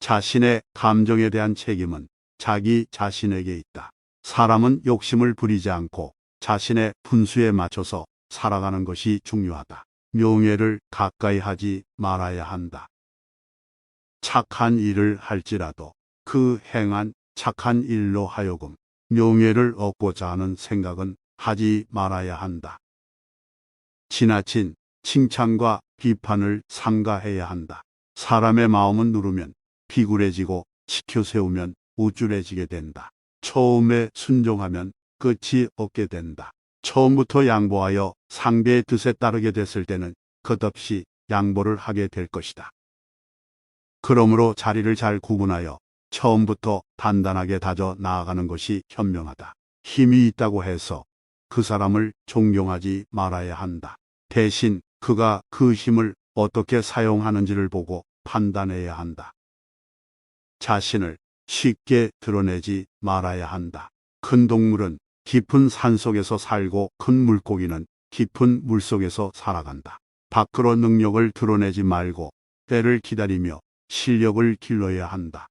자신의 감정에 대한 책임은 자기 자신에게 있다. 사람은 욕심을 부리지 않고 자신의 분수에 맞춰서 살아가는 것이 중요하다. 명예를 가까이 하지 말아야 한다. 착한 일을 할지라도 그 행한 착한 일로 하여금 명예를 얻고자 하는 생각은 하지 말아야 한다. 지나친 칭찬과 비판을 삼가해야 한다. 사람의 마음은 누르면 비굴해지고 지켜 세우면 우쭐해지게 된다. 처음에 순종하면 끝이 없게 된다. 처음부터 양보하여 상대의 뜻에 따르게 됐을 때는 끝없이 양보를 하게 될 것이다. 그러므로 자리를 잘 구분하여 처음부터 단단하게 다져 나아가는 것이 현명하다. 힘이 있다고 해서 그 사람을 존경하지 말아야 한다. 대신 그가 그 힘을 어떻게 사용하는지를 보고 판단해야 한다. 자신을 쉽게 드러내지 말아야 한다. 큰 동물은 깊은 산 속에서 살고 큰 물고기는 깊은 물 속에서 살아간다. 밖으로 능력을 드러내지 말고 때를 기다리며 실력을 길러야 한다.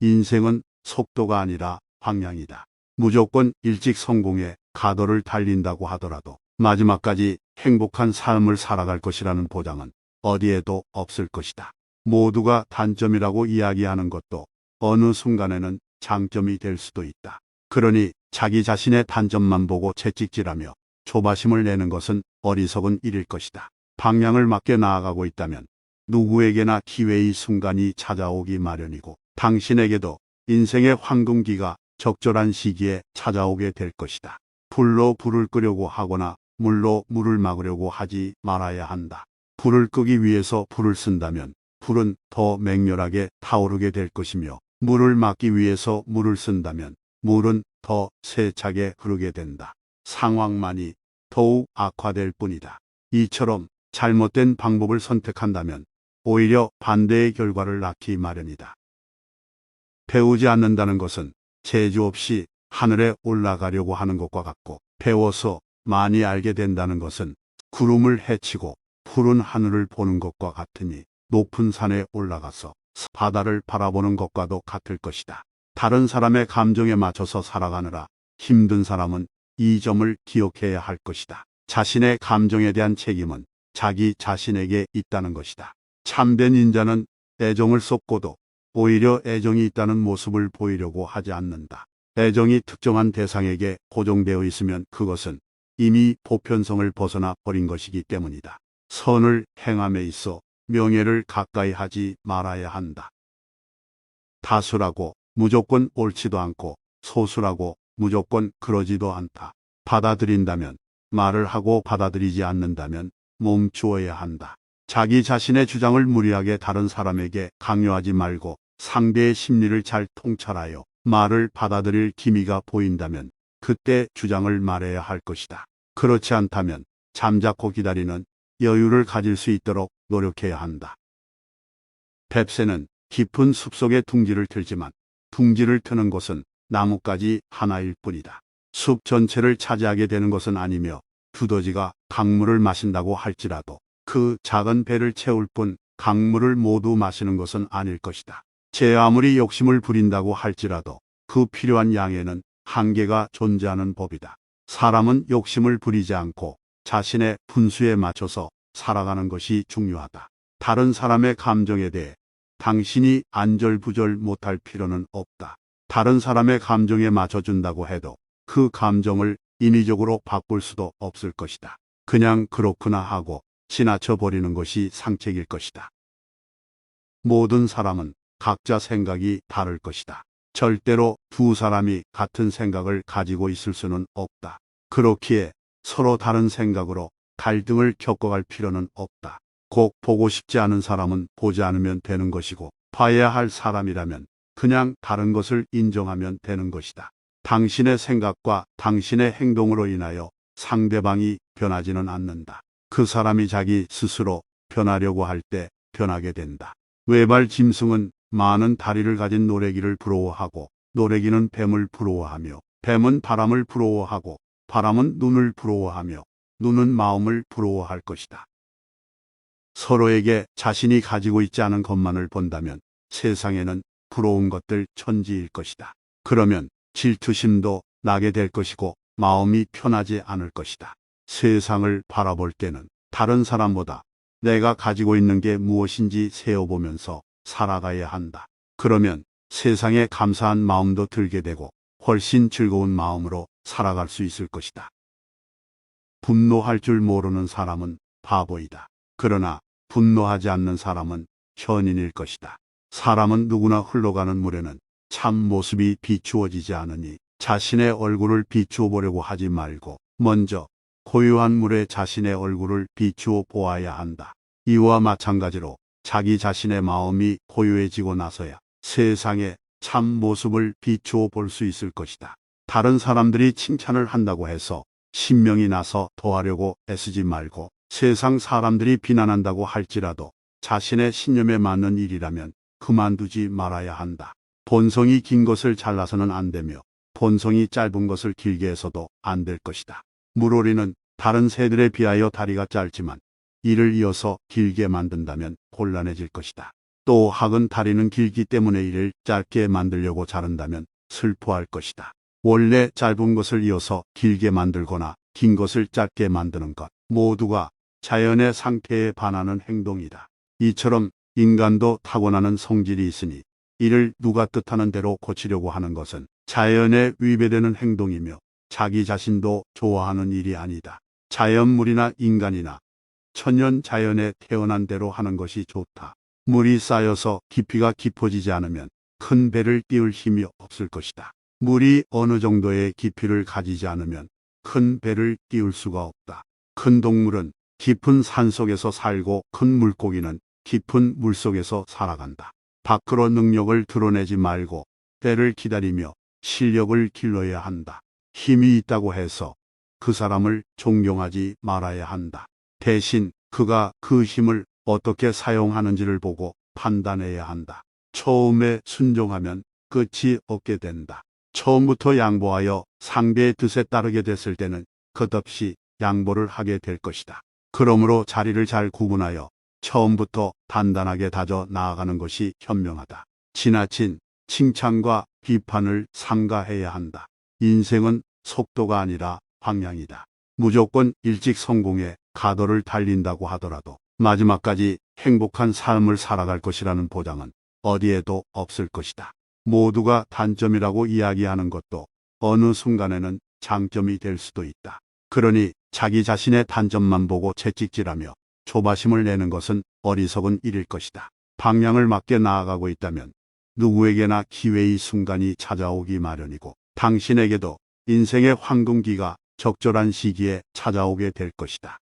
인생은 속도가 아니라 방향이다. 무조건 일찍 성공해 가도를 달린다고 하더라도 마지막까지 행복한 삶을 살아갈 것이라는 보장은 어디에도 없을 것이다. 모두가 단점이라고 이야기하는 것도 어느 순간에는 장점이 될 수도 있다. 그러니 자기 자신의 단점만 보고 채찍질하며 조바심을 내는 것은 어리석은 일일 것이다. 방향을 맞게 나아가고 있다면 누구에게나 기회의 순간이 찾아오기 마련이고 당신에게도 인생의 황금기가 적절한 시기에 찾아오게 될 것이다. 불로 불을 끄려고 하거나 물로 물을 막으려고 하지 말아야 한다. 불을 끄기 위해서 불을 쓴다면 불은 더 맹렬하게 타오르게 될 것이며 물을 막기 위해서 물을 쓴다면 물은 더 세차게 흐르게 된다. 상황만이 더욱 악화될 뿐이다. 이처럼 잘못된 방법을 선택한다면 오히려 반대의 결과를 낳기 마련이다. 배우지 않는다는 것은 재주 없이 하늘에 올라가려고 하는 것과 같고 배워서 많이 알게 된다는 것은 구름을 헤치고 푸른 하늘을 보는 것과 같으니 높은 산에 올라가서 바다를 바라보는 것과도 같을 것이다. 다른 사람의 감정에 맞춰서 살아가느라 힘든 사람은 이 점을 기억해야 할 것이다. 자신의 감정에 대한 책임은 자기 자신에게 있다는 것이다. 참된 인자는 애정을 쏟고도 오히려 애정이 있다는 모습을 보이려고 하지 않는다. 애정이 특정한 대상에게 고정되어 있으면 그것은 이미 보편성을 벗어나 버린 것이기 때문이다. 선을 행함에 있어 명예를 가까이 하지 말아야 한다. 다수라고 무조건 옳지도 않고 소수라고 무조건 그러지도 않다. 받아들인다면 말을 하고 받아들이지 않는다면 멈추어야 한다. 자기 자신의 주장을 무리하게 다른 사람에게 강요하지 말고 상대의 심리를 잘 통찰하여 말을 받아들일 기미가 보인다면 그때 주장을 말해야 할 것이다. 그렇지 않다면 잠자코 기다리는 여유를 가질 수 있도록 노력해야 한다. 뱁새는 깊은 숲속에 둥지를 틀지만 둥지를 트는 곳은 나뭇가지 하나일 뿐이다. 숲 전체를 차지하게 되는 것은 아니며 두더지가 강물을 마신다고 할지라도 그 작은 배를 채울 뿐 강물을 모두 마시는 것은 아닐 것이다. 제 아무리 욕심을 부린다고 할지라도 그 필요한 양에는 한계가 존재하는 법이다. 사람은 욕심을 부리지 않고 자신의 분수에 맞춰서 살아가는 것이 중요하다. 다른 사람의 감정에 대해 당신이 안절부절 못할 필요는 없다. 다른 사람의 감정에 맞춰준다고 해도 그 감정을 인위적으로 바꿀 수도 없을 것이다. 그냥 그렇구나 하고 지나쳐 버리는 것이 상책일 것이다. 모든 사람은 각자 생각이 다를 것이다. 절대로 두 사람이 같은 생각을 가지고 있을 수는 없다. 그렇기에 서로 다른 생각으로 갈등을 겪어갈 필요는 없다. 꼭 보고 싶지 않은 사람은 보지 않으면 되는 것이고 봐야 할 사람이라면 그냥 다른 것을 인정하면 되는 것이다. 당신의 생각과 당신의 행동으로 인하여 상대방이 변하지는 않는다. 그 사람이 자기 스스로 변하려고 할 때 변하게 된다. 외발 짐승은 많은 다리를 가진 노래기를 부러워하고 노래기는 뱀을 부러워하며 뱀은 바람을 부러워하고 바람은 눈을 부러워하며 눈은 마음을 부러워할 것이다. 서로에게 자신이 가지고 있지 않은 것만을 본다면 세상에는 부러운 것들 천지일 것이다. 그러면 질투심도 나게 될 것이고 마음이 편하지 않을 것이다. 세상을 바라볼 때는 다른 사람보다 내가 가지고 있는 게 무엇인지 세어보면서 살아가야 한다. 그러면 세상에 감사한 마음도 들게 되고 훨씬 즐거운 마음으로 살아갈 수 있을 것이다. 분노할 줄 모르는 사람은 바보이다. 그러나 분노하지 않는 사람은 현인일 것이다. 사람은 누구나 흘러가는 물에는 참 모습이 비추어지지 않으니 자신의 얼굴을 비추어 보려고 하지 말고 먼저 고요한 물에 자신의 얼굴을 비추어 보아야 한다. 이와 마찬가지로 자기 자신의 마음이 고요해지고 나서야 세상에 참 모습을 비추어 볼 수 있을 것이다. 다른 사람들이 칭찬을 한다고 해서 신명이 나서 더하려고 애쓰지 말고 세상 사람들이 비난한다고 할지라도 자신의 신념에 맞는 일이라면 그만두지 말아야 한다. 본성이 긴 것을 잘라서는 안 되며 본성이 짧은 것을 길게 해서도 안 될 것이다. 물오리는 다른 새들에 비하여 다리가 짧지만 이를 이어서 길게 만든다면 곤란해질 것이다. 또 학은 다리는 길기 때문에 이를 짧게 만들려고 자른다면 슬퍼할 것이다. 원래 짧은 것을 이어서 길게 만들거나 긴 것을 짧게 만드는 것 모두가 자연의 상태에 반하는 행동이다. 이처럼 인간도 타고나는 성질이 있으니 이를 누가 뜻하는 대로 고치려고 하는 것은 자연에 위배되는 행동이며 자기 자신도 좋아하는 일이 아니다. 자연물이나 인간이나 천연 자연에 태어난 대로 하는 것이 좋다. 물이 쌓여서 깊이가 깊어지지 않으면 큰 배를 띄울 힘이 없을 것이다. 물이 어느 정도의 깊이를 가지지 않으면 큰 배를 띄울 수가 없다. 큰 동물은 깊은 산 속에서 살고 큰 물고기는 깊은 물 속에서 살아간다. 밖으로 능력을 드러내지 말고 때를 기다리며 실력을 길러야 한다. 힘이 있다고 해서 그 사람을 존경하지 말아야 한다. 대신 그가 그 힘을 어떻게 사용하는지를 보고 판단해야 한다. 처음에 순종하면 끝이 없게 된다. 처음부터 양보하여 상대의 뜻에 따르게 됐을 때는 끝없이 양보를 하게 될 것이다. 그러므로 자리를 잘 구분하여 처음부터 단단하게 다져 나아가는 것이 현명하다. 지나친 칭찬과 비판을 삼가해야 한다. 인생은 속도가 아니라 방향이다. 무조건 일찍 성공해 가도를 달린다고 하더라도 마지막까지 행복한 삶을 살아갈 것이라는 보장은 어디에도 없을 것이다. 모두가 단점이라고 이야기하는 것도 어느 순간에는 장점이 될 수도 있다. 그러니 자기 자신의 단점만 보고 채찍질하며 조바심을 내는 것은 어리석은 일일 것이다. 방향을 맞게 나아가고 있다면 누구에게나 기회의 순간이 찾아오기 마련이고 당신에게도 인생의 황금기가 적절한 시기에 찾아오게 될 것이다.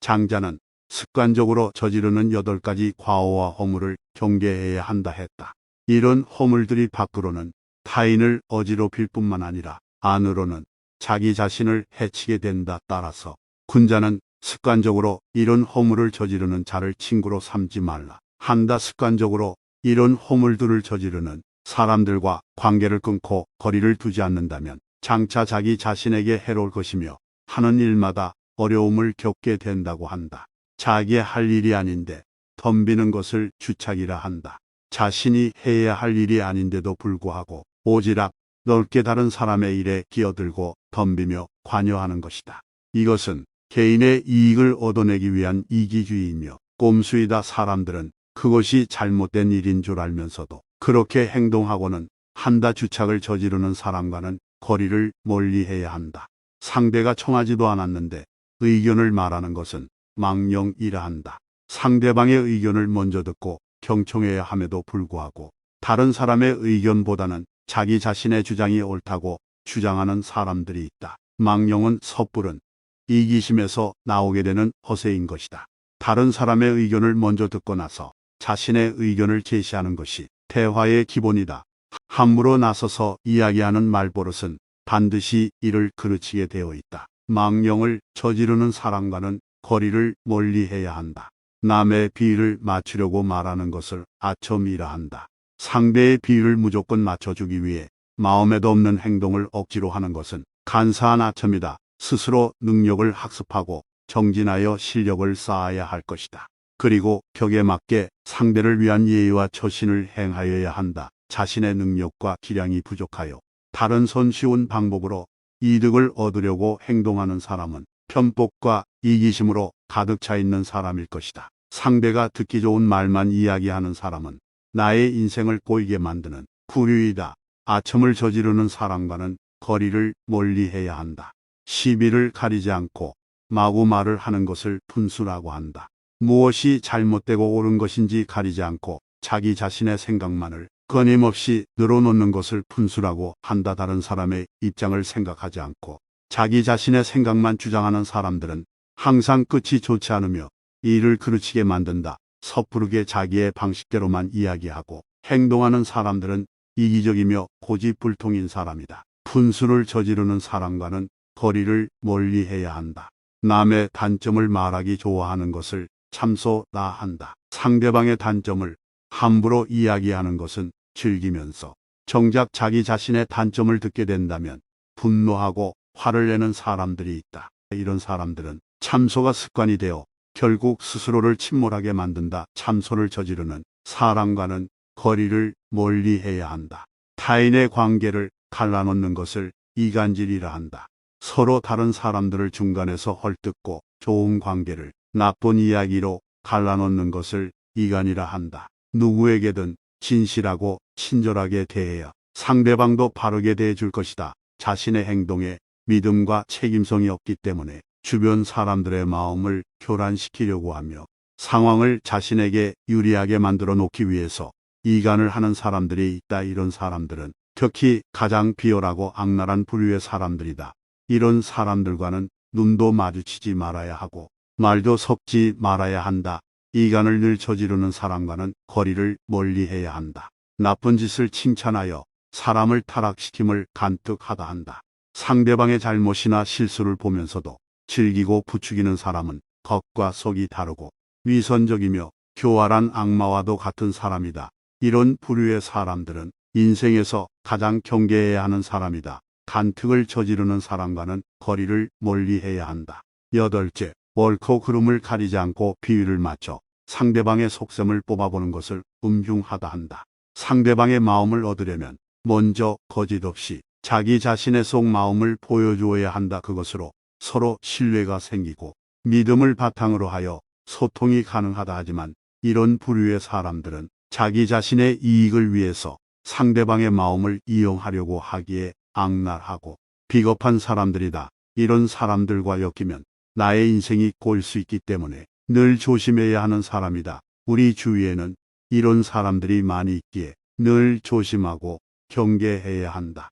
장자는 습관적으로 저지르는 여덟 가지 과오와 허물을 경계해야 한다 했다. 이런 허물들이 밖으로는 타인을 어지럽힐 뿐만 아니라 안으로는 자기 자신을 해치게 된다 따라서 군자는 습관적으로 이런 허물을 저지르는 자를 친구로 삼지 말라. 한다 습관적으로 이런 허물들을 저지르는 사람들과 관계를 끊고 거리를 두지 않는다면 장차 자기 자신에게 해로울 것이며 하는 일마다 어려움을 겪게 된다고 한다. 자기의 할 일이 아닌데 덤비는 것을 주착이라 한다. 자신이 해야 할 일이 아닌데도 불구하고 오지랖 넓게 다른 사람의 일에 끼어들고 덤비며 관여하는 것이다. 이것은 개인의 이익을 얻어내기 위한 이기주의이며 꼼수이다 사람들은 그것이 잘못된 일인 줄 알면서도 그렇게 행동하고는 한다 주착을 저지르는 사람과는 거리를 멀리 해야 한다. 상대가 청하지도 않았는데 의견을 말하는 것은 망령이라 한다. 상대방의 의견을 먼저 듣고 경청해야 함에도 불구하고 다른 사람의 의견보다는 자기 자신의 주장이 옳다고 주장하는 사람들이 있다. 망령은 섣부른 이기심에서 나오게 되는 허세인 것이다. 다른 사람의 의견을 먼저 듣고 나서 자신의 의견을 제시하는 것이 대화의 기본이다. 함부로 나서서 이야기하는 말버릇은 반드시 이를 그르치게 되어 있다. 망령을 저지르는 사람과는 거리를 멀리 해야 한다. 남의 비위를 맞추려고 말하는 것을 아첨이라 한다. 상대의 비위를 무조건 맞춰주기 위해 마음에도 없는 행동을 억지로 하는 것은 간사한 아첨이다. 스스로 능력을 학습하고 정진하여 실력을 쌓아야 할 것이다. 그리고 격에 맞게 상대를 위한 예의와 처신을 행하여야 한다. 자신의 능력과 기량이 부족하여 다른 손쉬운 방법으로 이득을 얻으려고 행동하는 사람은 편법과 이기심으로 가득 차 있는 사람일 것이다. 상대가 듣기 좋은 말만 이야기하는 사람은 나의 인생을 꼬이게 만드는 구류이다. 아첨을 저지르는 사람과는 거리를 멀리해야 한다. 시비를 가리지 않고 마구 말을 하는 것을 분수라고 한다. 무엇이 잘못되고 옳은 것인지 가리지 않고 자기 자신의 생각만을 끊임없이 늘어놓는 것을 분수라고 한다. 다른 사람의 입장을 생각하지 않고 자기 자신의 생각만 주장하는 사람들은 항상 끝이 좋지 않으며 일을 그르치게 만든다. 섣부르게 자기의 방식대로만 이야기하고 행동하는 사람들은 이기적이며 고집불통인 사람이다. 분수를 저지르는 사람과는 거리를 멀리 해야 한다. 남의 단점을 말하기 좋아하는 것을 참소 나 한다. 상대방의 단점을 함부로 이야기하는 것은 즐기면서 정작 자기 자신의 단점을 듣게 된다면 분노하고 화를 내는 사람들이 있다. 이런 사람들은 참소가 습관이 되어 결국 스스로를 침몰하게 만든다. 참소를 저지르는 사람과는 거리를 멀리 해야 한다. 타인의 관계를 갈라놓는 것을 이간질이라 한다. 서로 다른 사람들을 중간에서 헐뜯고 좋은 관계를 나쁜 이야기로 갈라놓는 것을 이간이라 한다. 누구에게든 진실하고 친절하게 대해야 상대방도 바르게 대해줄 것이다. 자신의 행동에 믿음과 책임성이 없기 때문에 주변 사람들의 마음을 교란시키려고 하며 상황을 자신에게 유리하게 만들어 놓기 위해서 이간을 하는 사람들이 있다. 이런 사람들은 특히 가장 비열하고 악랄한 부류의 사람들이다. 이런 사람들과는 눈도 마주치지 말아야 하고 말도 섞지 말아야 한다. 이간을 늘 저지르는 사람과는 거리를 멀리 해야 한다. 나쁜 짓을 칭찬하여 사람을 타락시킴을 간특하다 한다. 상대방의 잘못이나 실수를 보면서도 즐기고 부추기는 사람은 겉과 속이 다르고 위선적이며 교활한 악마와도 같은 사람이다. 이런 부류의 사람들은 인생에서 가장 경계해야 하는 사람이다. 간특을 저지르는 사람과는 거리를 멀리 해야 한다. 여덟째, 옳고 그름을 가리지 않고 비위를 맞춰 상대방의 속셈을 뽑아보는 것을 음흉하다 한다. 상대방의 마음을 얻으려면 먼저 거짓 없이 자기 자신의 속 마음을 보여주어야 한다. 그것으로 서로 신뢰가 생기고 믿음을 바탕으로 하여 소통이 가능하다 하지만 이런 부류의 사람들은 자기 자신의 이익을 위해서 상대방의 마음을 이용하려고 하기에 악랄하고 비겁한 사람들이다. 이런 사람들과 엮이면 나의 인생이 꼬일 수 있기 때문에 늘 조심해야 하는 사람이다. 우리 주위에는 이런 사람들이 많이 있기에 늘 조심하고 경계해야 한다.